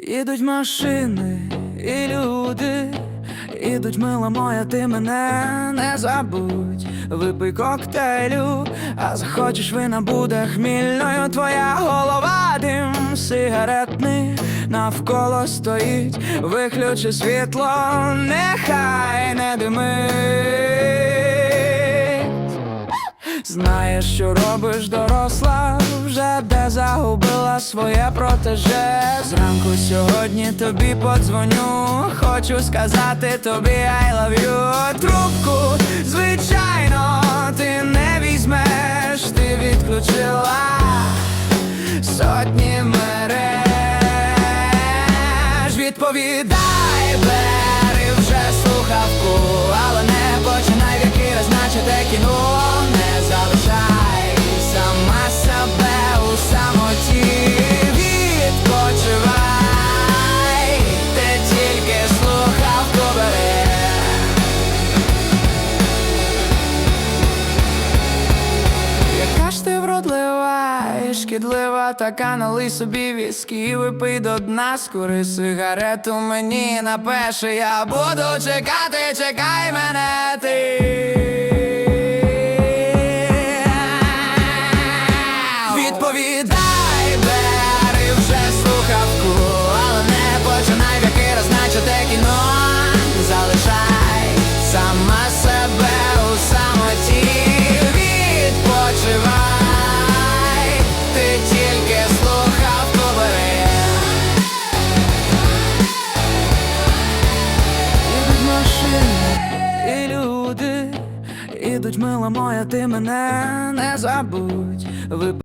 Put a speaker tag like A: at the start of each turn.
A: Ідуть машини і люди, ідуть мила моя, ти мене не забудь. Випий коктейлю, а захочеш вина буде хмільною твоя голова, дим сигаретний навколо стоїть, виключи світло, нехай не димить. Знаєш, що робиш доросла, вже де загубила своє протеже. Зранку сьогодні тобі подзвоню, хочу сказати тобі I love you Трубку, звичайно, ти не візьмеш, ти відключила сотні мереж. Відповідай, бери вже слухавку, ти вродлива і шкідлива, така налий собі віскі. Випий до дна, скури сигарету мені напеше, я буду чекати, чекай мене ти. Відповідай, бери вже слухавку, ідуть мила моя, ти мене не забудь.